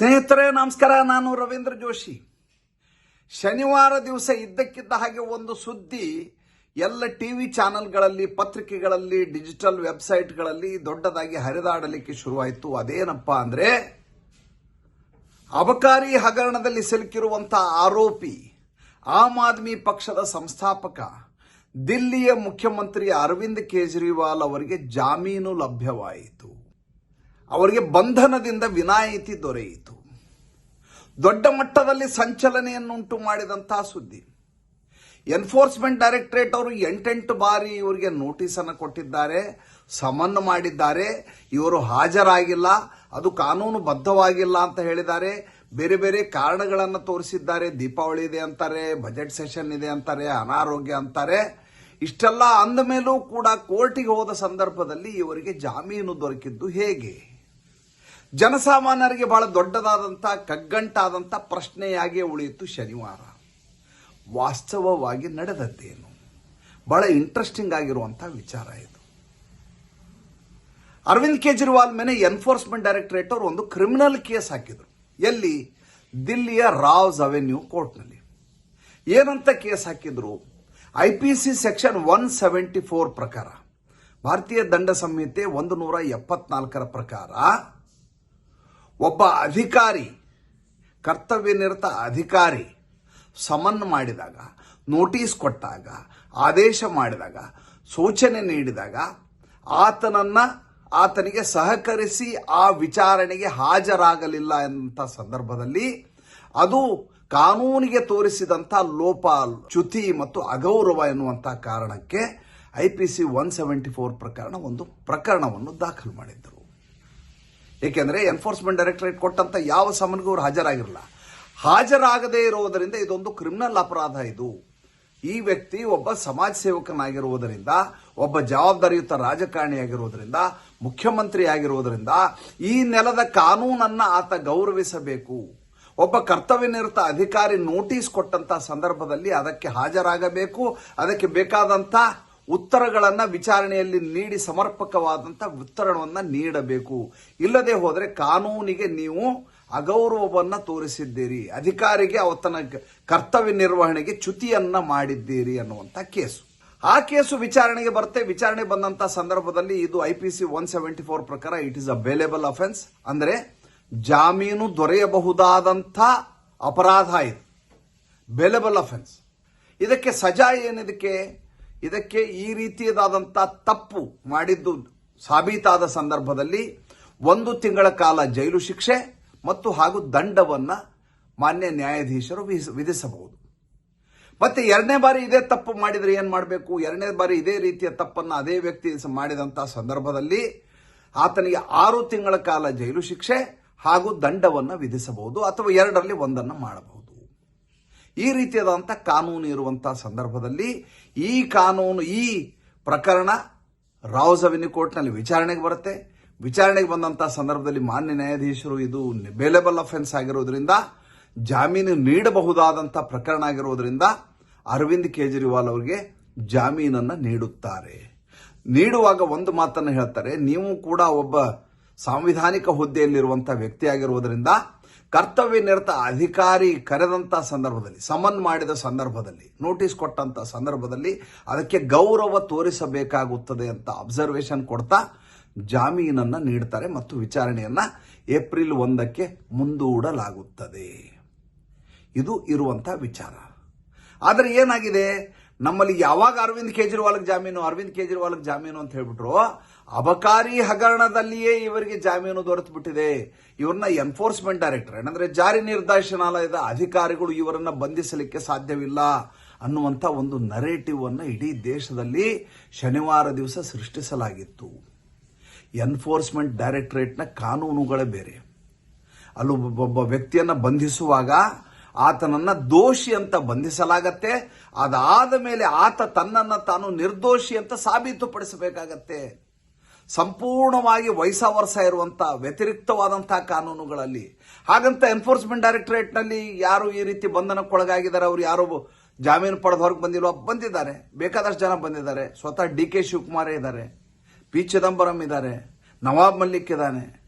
ಸ್ನೇಹಿತರೆ, ನಮಸ್ಕಾರ. ನಾನು ರವೀಂದ್ರ ಜೋಶಿ. ಶನಿವಾರ ದಿವಸ ಇದ್ದಕ್ಕಿದ್ದ ಹಾಗೆ ಒಂದು ಸುದ್ದಿ ಎಲ್ಲ ಟಿವಿ ಚಾನೆಲ್ಗಳಲ್ಲಿ, ಪತ್ರಿಕೆಗಳಲ್ಲಿ, ಡಿಜಿಟಲ್ ವೆಬ್ಸೈಟ್ಗಳಲ್ಲಿ ದೊಡ್ಡದಾಗಿ ಹರಿದಾಡಲಿಕ್ಕೆ ಶುರುವಾಯಿತು. ಅದೇನಪ್ಪ ಅಂದ್ರೆ, ಅಬಕಾರಿ ಹಗರಣದಲ್ಲಿ ಸಿಲುಕಿರುವಂತಹ ಆರೋಪಿ, ಆಮ್ ಆದ್ಮಿ ಪಕ್ಷದ ಸಂಸ್ಥಾಪಕ, ದಿಲ್ಲಿಯ ಮುಖ್ಯಮಂತ್ರಿ ಅರವಿಂದ್ ಕೇಜ್ರಿವಾಲ್ ಅವರಿಗೆ ಜಾಮೀನು ಲಭ್ಯವಾಯಿತು. ಅವರಿಗೆ ಬಂಧನದಿಂದ ವಿನಾಯಿತಿ ದೊರೆಯಿತು. ದೊಡ್ಡ ಮಟ್ಟದಲ್ಲಿ ಸಂಚಲನೆಯನ್ನುಂಟು ಮಾಡಿದಂತಹ ಸುದ್ದಿ. ಎನ್ಫೋರ್ಸ್ಮೆಂಟ್ ಡೈರೆಕ್ಟರೇಟ್ ಅವರು ಎಂಟೆಂಟು ಬಾರಿ ಇವರಿಗೆ ನೋಟಿಸ್ ಅನ್ನು ಕೊಟ್ಟಿದ್ದಾರೆ, ಸಮನ್ ಮಾಡಿದ್ದಾರೆ, ಇವರು ಹಾಜರಾಗಿಲ್ಲ, ಅದು ಕಾನೂನು ಬದ್ಧವಾಗಿಲ್ಲ ಅಂತ ಹೇಳಿದ್ದಾರೆ. ಬೇರೆ ಬೇರೆ ಕಾರಣಗಳನ್ನು ತೋರಿಸಿದ್ದಾರೆ. ದೀಪಾವಳಿ ಇದೆ ಅಂತಾರೆ, ಬಜೆಟ್ ಸೆಷನ್ ಇದೆ ಅಂತಾರೆ, ಅನಾರೋಗ್ಯ ಅಂತಾರೆ. ಇಷ್ಟೆಲ್ಲ ಅಂದ ಮೇಲೂ ಕೂಡ ಕೋರ್ಟಿಗೆ ಹೋದ ಸಂದರ್ಭದಲ್ಲಿ ಇವರಿಗೆ ಜಾಮೀನು ದೊರಕಿದ್ದು ಹೇಗೆ? ಜನಸಾಮಾನ್ಯರಿಗೆ ಬಹಳ ದೊಡ್ಡದಾದಂಥ, ಕಗ್ಗಂಟಾದಂಥ ಪ್ರಶ್ನೆಯಾಗಿಯೇ ಉಳಿಯಿತು ಶನಿವಾರ. ವಾಸ್ತವವಾಗಿ ನಡೆದದ್ದೇನು? ಬಹಳ ಇಂಟ್ರೆಸ್ಟಿಂಗ್ ಆಗಿರುವಂಥ ವಿಚಾರ ಇದು. ಅರವಿಂದ್ ಕೇಜ್ರಿವಾಲ್ ಮೇಲೆ ಎನ್ಫೋರ್ಸ್ಮೆಂಟ್ ಡೈರೆಕ್ಟರೇಟ್ ಅವರು ಒಂದು ಕ್ರಿಮಿನಲ್ ಕೇಸ್ ಹಾಕಿದ್ರು. ಎಲ್ಲಿ? ದಿಲ್ಲಿಯ ರಾವ್ಸ್ ಅವೆನ್ಯೂ ಕೋರ್ಟ್ನಲ್ಲಿ ಏನಂತ ಕೇಸ್ ಹಾಕಿದ್ರು? I P C section one seventy four ಪ್ರಕಾರ. ಭಾರತೀಯ ದಂಡ ಸಂಹಿತೆ ಒಂದು ನೂರ ಎಪ್ಪತ್ನಾಲ್ಕರ ಪ್ರಕಾರ ಒಬ್ಬ ಅಧಿಕಾರಿ ಕರ್ತವ್ಯನಿರತ ಅಧಿಕಾರಿ ಸಮನ್ ಮಾಡಿದಾಗ, ನೋಟಿಸ್ ಕೊಟ್ಟಾಗ, ಆದೇಶ ಮಾಡಿದಾಗ, ಸೂಚನೆ ನೀಡಿದಾಗ ಆತನನ್ನ, ಆತನಿಗೆ ಸಹಕರಿಸಿ ಆ ವಿಚಾರಣೆಗೆ ಹಾಜರಾಗಲಿಲ್ಲ ಅಂತ ಸಂದರ್ಭದಲ್ಲಿ ಅದು ಕಾನೂನಿಗೆ ತೋರಿಸಿದಂಥ ಲೋಪ, ಚ್ಯುತಿ ಮತ್ತು ಅಗೌರವ ಎನ್ನುವಂಥ ಕಾರಣಕ್ಕೆ I P C one seventy four ಪ್ರಕರಣ ಒಂದು ಪ್ರಕರಣವನ್ನು ದಾಖಲು ಮಾಡಿದ್ದರು. ಏಕೆಂದರೆ ಎನ್ಫೋರ್ಸ್ಮೆಂಟ್ ಡೈರೆಕ್ಟರೇಟ್ ಕೊಟ್ಟಂತ ಯಾವ ಸಮನ್ಗೂ ಅವರು ಹಾಜರಾಗಿರಲ್ಲ. ಹಾಜರಾಗದೇ ಇರುವುದರಿಂದ ಇದೊಂದು ಕ್ರಿಮಿನಲ್ ಅಪರಾಧ ಇದು. ಈ ವ್ಯಕ್ತಿ ಒಬ್ಬ ಸಮಾಜ ಸೇವಕನಾಗಿರುವುದರಿಂದ, ಒಬ್ಬ ಜವಾಬ್ದಾರಿಯುತ ರಾಜಕಾರಣಿಯಾಗಿರುವುದರಿಂದ, ಮುಖ್ಯಮಂತ್ರಿ ಆಗಿರುವುದರಿಂದ ಈ ನೆಲದ ಕಾನೂನನ್ನ ಆತ ಗೌರವಿಸಬೇಕು. ಒಬ್ಬ ಕರ್ತವ್ಯನಿರತ ಅಧಿಕಾರಿ ನೋಟಿಸ್ ಕೊಟ್ಟಂತ ಸಂದರ್ಭದಲ್ಲಿ ಅದಕ್ಕೆ ಹಾಜರಾಗಬೇಕು. ಅದಕ್ಕೆ ಬೇಕಾದಂತ ಉತ್ತರಗಳನ್ನ ವಿಚಾರಣೆಯಲ್ಲಿ ನೀಡಿ ಸಮರ್ಪಕವಾದಂಥ ಉತ್ತರವನ್ನ ನೀಡಬೇಕು. ಇಲ್ಲದೆ ಹೋದರೆ ಕಾನೂನಿಗೆ ನೀವು ಅಗೌರವವನ್ನ ತೋರಿಸಿದ್ದೀರಿ. ಅಧಿಕಾರಿಗೆ ಅವತನ ಕರ್ತವ್ಯ ನಿರ್ವಹಣೆಗೆ ಚ್ಯುತಿಯನ್ನು ಮಾಡಿದ್ದೀರಿ ಅನ್ನುವಂತ ಕೇಸು. ಆ ಕೇಸು ವಿಚಾರಣೆಗೆ ಬರುತ್ತೆ. ವಿಚಾರಣೆ ಬಂದಂತ ಸಂದರ್ಭದಲ್ಲಿ ಇದು I P C one seventy four ಪ್ರಕಾರ it is a bailable offence ಅಂದ್ರೆ ಜಾಮೀನು ದೊರೆಯಬಹುದಾದಂಥ ಅಪರಾಧ ಇದು. ಬೇಲೆಬಲ್ ಅಫೆನ್ಸ್ ಇದಕ್ಕೆ ಸಜಾ ಏನಿದಕ್ಕೆ? ಇದಕ್ಕೆ ಈ ರೀತಿಯದಾದಂಥ ತಪ್ಪು ಮಾಡಿದ್ದು ಸಾಬೀತಾದ ಸಂದರ್ಭದಲ್ಲಿ ಒಂದು ತಿಂಗಳ ಕಾಲ ಜೈಲು ಶಿಕ್ಷೆ ಮತ್ತು ಹಾಗೂ ದಂಡವನ್ನು ಮಾನ್ಯ ನ್ಯಾಯಾಧೀಶರು ವಿಧಿಸ- ವಿಧಿಸಬಹುದು. ಮತ್ತೆ ಎರಡನೇ ಬಾರಿ ಇದೇ ತಪ್ಪು ಮಾಡಿದರೆ ಏನು ಮಾಡಬೇಕು? ಎರಡನೇ ಬಾರಿ ಇದೇ ರೀತಿಯ ತಪ್ಪನ್ನು ಅದೇ ವ್ಯಕ್ತಿ ಮಾಡಿದಂಥ ಸಂದರ್ಭದಲ್ಲಿ ಆತನಿಗೆ ಆರು ತಿಂಗಳ ಕಾಲ ಜೈಲು ಶಿಕ್ಷೆ ಹಾಗೂ ದಂಡವನ್ನು ವಿಧಿಸಬಹುದು ಅಥವಾ ಎರಡರಲ್ಲಿ ಒಂದನ್ನು ಮಾಡಬಹುದು. ಈ ರೀತಿಯಾದಂಥ ಕಾನೂನು ಇರುವಂಥ ಸಂದರ್ಭದಲ್ಲಿ ಈ ಕಾನೂನು, ಈ ಪ್ರಕರಣ ರಾವ್ಸ್ ಅವೆನ್ಯೂ ಕೋರ್ಟ್ನಲ್ಲಿ ವಿಚಾರಣೆಗೆ ಬರುತ್ತೆ. ವಿಚಾರಣೆಗೆ ಬಂದಂಥ ಸಂದರ್ಭದಲ್ಲಿ ಮಾನ್ಯ ನ್ಯಾಯಾಧೀಶರು ಇದು ಬೇಲೆಬಲ್ ಅಫೆನ್ಸ್ ಆಗಿರೋದ್ರಿಂದ, ಜಾಮೀನು ನೀಡಬಹುದಾದಂಥ ಪ್ರಕರಣ ಆಗಿರೋದ್ರಿಂದ ಅರವಿಂದ್ ಕೇಜ್ರಿವಾಲ್ ಅವರಿಗೆ ಜಾಮೀನನ್ನು ನೀಡುತ್ತಾರೆ. ನೀಡುವಾಗ ಒಂದು ಮಾತನ್ನು ಹೇಳ್ತಾರೆ, ನೀವು ಕೂಡ ಒಬ್ಬ ಸಾಂವಿಧಾನಿಕ ಹುದ್ದೆಯಲ್ಲಿರುವಂತಹ ವ್ಯಕ್ತಿಯಾಗಿರುವುದರಿಂದ ಕರ್ತವ್ಯ ನಿರತ ಅಧಿಕಾರಿ ಕರೆದಂತ ಸಂದರ್ಭದಲ್ಲಿ, ಸಮನ್ ಮಾಡಿದ ಸಂದರ್ಭದಲ್ಲಿ ನೋಟಿಸ್ ಕೊಟ್ಟಂತ ಸಂದರ್ಭದಲ್ಲಿ ಅದಕ್ಕೆ ಗೌರವ ತೋರಿಸಬೇಕಾಗುತ್ತದೆ ಅಂತ ಅಬ್ಸರ್ವೇಷನ್ ಕೊಡ್ತಾ ಜಾಮೀನನ್ನು ನೀಡ್ತಾರೆ ಮತ್ತು ವಿಚಾರಣೆಯನ್ನ ಏಪ್ರಿಲ್ ಒಂದಕ್ಕೆ ಮುಂದೂಡಲಾಗುತ್ತದೆ. ಇದು ಇರುವಂತಹ ವಿಚಾರ. ಆದರೆ ಏನಾಗಿದೆ? ನಮ್ಮಲ್ಲಿ ಯಾವಾಗ ಅರವಿಂದ್ ಕೇಜ್ರಿವಾಲ್ಗೆ ಜಾಮೀನು, ಅರವಿಂದ್ ಕೇಜ್ರಿವಾಲ್ಗೆ ಜಾಮೀನು ಅಂತ ಹೇಳ್ಬಿಟ್ರು, ಅಬಕಾರಿ ಹಗರಣದಲ್ಲಿಯೇ ಇವರಿಗೆ ಜಾಮೀನು ದೊರೆತು ಬಿಟ್ಟಿದೆ ಇವ್ರನ್ನ ಎನ್ಫೋರ್ಸ್ಮೆಂಟ್ ಡೈರೆಕ್ಟರ್ ಅಂದ್ರೆ ಜಾರಿ ನಿರ್ದೇಶನಾಲಯದ ಅಧಿಕಾರಿಗಳು ಇವರನ್ನ ಬಂಧಿಸಲಿಕ್ಕೆ ಸಾಧ್ಯವಿಲ್ಲ ಅನ್ನುವಂಥ ಒಂದು ನರೇಟಿವ್ ಅನ್ನು ಇಡೀ ದೇಶದಲ್ಲಿ ಶನಿವಾರ ದಿವಸ ಸೃಷ್ಟಿಸಲಾಗಿತ್ತು. ಎನ್ಫೋರ್ಸ್ಮೆಂಟ್ ಡೈರೆಕ್ಟರೇಟ್ನ ಕಾನೂನುಗಳೇ ಬೇರೆ. ಅಲ್ಲಿ ಒಬ್ಬ- ಒಬ್ಬ ವ್ಯಕ್ತಿಯನ್ನ ಬಂಧಿಸುವಾಗ ಆತನನ್ನ ದೋಷಿ ಅಂತ ಬಂಧಿಸಲಾಗತ್ತೆ. ಅದಾದ ಮೇಲೆ ಆತ ತನ್ನನ್ನು ತಾನು ನಿರ್ದೋಷಿ ಅಂತ ಸಾಬೀತುಪಡಿಸಬೇಕಾಗತ್ತೆ. ಸಂಪೂರ್ಣವಾಗಿ ವಯಸ್ಸಾವರ್ಸ ಇರುವಂತ ವ್ಯತಿರಿಕ್ತವಾದಂತಹ ಕಾನೂನುಗಳಲ್ಲಿ. ಹಾಗಂತ ಎನ್ಫೋರ್ಸ್ಮೆಂಟ್ ಡೈರೆಕ್ಟರೇಟ್ನಲ್ಲಿ ಯಾರು ಈ ರೀತಿ ಬಂಧನಕ್ಕೊಳಗಾಗಿದ್ದಾರೆ, ಅವ್ರು ಯಾರು ಜಾಮೀನು ಪಡೆದು ಹೊರಗೆ ಬಂದಿದ್ದಾರೆ. ಬೇಕಾದಷ್ಟು ಜನ ಬಂದಿದ್ದಾರೆ. ಸ್ವತಃ ಡಿ ಕೆ ಶಿವಕುಮಾರೇ ಇದ್ದಾರೆ. ಪಿ ಚಿದಂಬರಂ ಇದ್ದಾರೆ. ನವಾಬ್ ಮಲ್ಲಿಕ್ ಇದ್ದಾನೆ.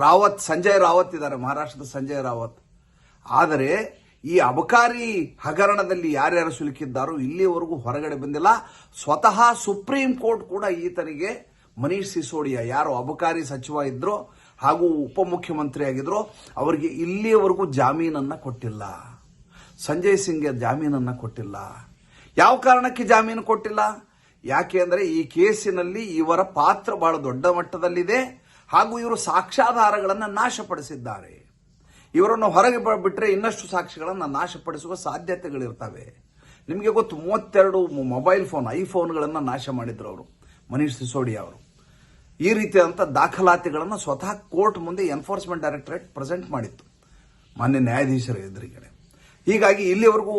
ರಾವತ್, ಸಂಜಯ್ ರಾವತ್ ಇದ್ದಾರೆ. ಮಹಾರಾಷ್ಟ್ರದ ಸಂಜಯ್ ರಾವತ್. ಆದರೆ ಈ ಅಬಕಾರಿ ಹಗರಣದಲ್ಲಿ ಯಾರ್ಯಾರು ಸಿಲುಕಿದ್ದಾರೋ ಇಲ್ಲಿಯವರೆಗೂ ಹೊರಗಡೆ ಬಂದಿಲ್ಲ. ಸ್ವತಃ ಸುಪ್ರೀಂ ಕೋರ್ಟ್ ಕೂಡ ಈತನಿಗೆ ಮನೀಶ್ ಸಿಸೋಡಿಯಾ ಯಾರು ಅಬಕಾರಿ ಸಚಿವ ಇದ್ರು ಹಾಗೂ ಉಪಮುಖ್ಯಮಂತ್ರಿ ಆಗಿದ್ರು ಅವರಿಗೆ ಇಲ್ಲಿಯವರೆಗೂ ಜಾಮೀನನ್ನು ಕೊಟ್ಟಿಲ್ಲ. ಸಂಜಯ್ ಸಿಂಗ್ಗೆ ಜಾಮೀನನ್ನು ಕೊಟ್ಟಿಲ್ಲ. ಯಾವ ಕಾರಣಕ್ಕೆ ಜಾಮೀನು ಕೊಟ್ಟಿಲ್ಲ? ಯಾಕೆ ಅಂದರೆ ಈ ಕೇಸಿನಲ್ಲಿ ಇವರ ಪಾತ್ರ ಬಹಳ ದೊಡ್ಡ ಮಟ್ಟದಲ್ಲಿದೆ ಹಾಗೂ ಇವರು ಸಾಕ್ಷ್ಯಾಧಾರಗಳನ್ನು ನಾಶಪಡಿಸಿದ್ದಾರೆ. ಇವರನ್ನು ಹೊರಗೆ ಬಿಟ್ಟರೆ ಇನ್ನಷ್ಟು ಸಾಕ್ಷಿಗಳನ್ನು ನಾಶಪಡಿಸುವ ಸಾಧ್ಯತೆಗಳಿರ್ತವೆ. ನಿಮಗೆ ಗೊತ್ತು, ಮೂವತ್ತೆರಡು ಮೊಬೈಲ್ ಫೋನ್, ಐಫೋನ್ಗಳನ್ನು ನಾಶ ಮಾಡಿದ್ರು ಅವರು ಮನೀಷ್ ಸಿಸೋಡಿಯಾ ಅವರು. ಈ ರೀತಿಯಾದಂಥ ದಾಖಲಾತಿಗಳನ್ನು ಸ್ವತಃ ಕೋರ್ಟ್ ಮುಂದೆ ಎನ್ಫೋರ್ಸ್ಮೆಂಟ್ ಡೈರೆಕ್ಟರೇಟ್ ಪ್ರೆಸೆಂಟ್ ಮಾಡಿತ್ತು, ಮಾನ್ಯ ನ್ಯಾಯಾಧೀಶರ ಎದುರುಗಡೆ ಹೀಗಾಗಿ ಇಲ್ಲಿವರೆಗೂ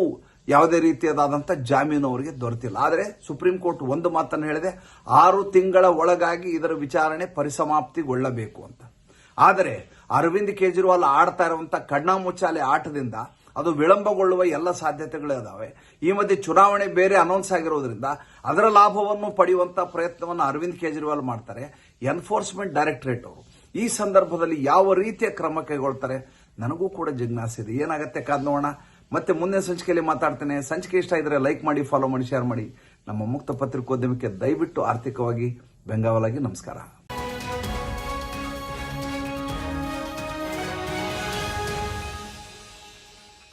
ಯಾವುದೇ ರೀತಿಯಾದಂಥ ಜಾಮೀನು ಅವರಿಗೆ ದೊರೆತಿಲ್ಲ. ಆದರೆ ಸುಪ್ರೀಂ ಕೋರ್ಟ್ ಒಂದು ಮಾತನ್ನು ಹೇಳಿದೆ, ಆರು ತಿಂಗಳ ಒಳಗಾಗಿ ಇದರ ವಿಚಾರಣೆ ಪರಿಸಮಾಪ್ತಿಗೊಳ್ಳಬೇಕು ಅಂತ. ಆದರೆ ಅರವಿಂದ್ ಕೇಜ್ರಿವಾಲ್ ಆಡ್ತಾ ಇರುವಂತ ಕಣ್ಣಾಮುಚ್ಚಾಲೆ ಆಟದಿಂದ ಅದು ವಿಳಂಬಗೊಳ್ಳುವ ಎಲ್ಲ ಸಾಧ್ಯತೆಗಳು ಇದಾವೆ ಈ ಮಧ್ಯೆ ಚುನಾವಣೆ ಬೇರೆ ಅನೌನ್ಸ್ ಆಗಿರೋದ್ರಿಂದ ಅದರ ಲಾಭವನ್ನು ಪಡೆಯುವಂತ ಪ್ರಯತ್ನವನ್ನು ಅರವಿಂದ್ ಕೇಜ್ರಿವಾಲ್ ಮಾಡ್ತಾರೆ. ಎನ್ಫೋರ್ಸ್ಮೆಂಟ್ ಡೈರೆಕ್ಟರೇಟ್ ಅವರು. ಈ ಸಂದರ್ಭದಲ್ಲಿ ಯಾವ ರೀತಿಯ ಕ್ರಮ ಕೈಗೊಳ್ತಾರೆ? ನನಗೂ ಕೂಡ ಜಿಜ್ಞಾಸೆ ಇದೆ. ಏನಾಗುತ್ತೆ ಕಾದ್ ನೋಡೋಣ. ಮತ್ತೆ ಮುಂದಿನ ಸಂಚಿಕೆಯಲ್ಲಿ ಮಾತಾಡ್ತೇನೆ. ಸಂಚಿಕೆ ಇಷ್ಟ ಇದ್ರೆ ಲೈಕ್ ಮಾಡಿ ಫಾಲೋ ಮಾಡಿ ಶೇರ್ ಮಾಡಿ. ನಮ್ಮ ಮುಕ್ತ ಪತ್ರಿಕೋದ್ಯಮಕ್ಕೆ ದಯವಿಟ್ಟು ಆರ್ಥಿಕವಾಗಿ ಬೆಂಗಾವಲಾಗಿ ನಮಸ್ಕಾರ.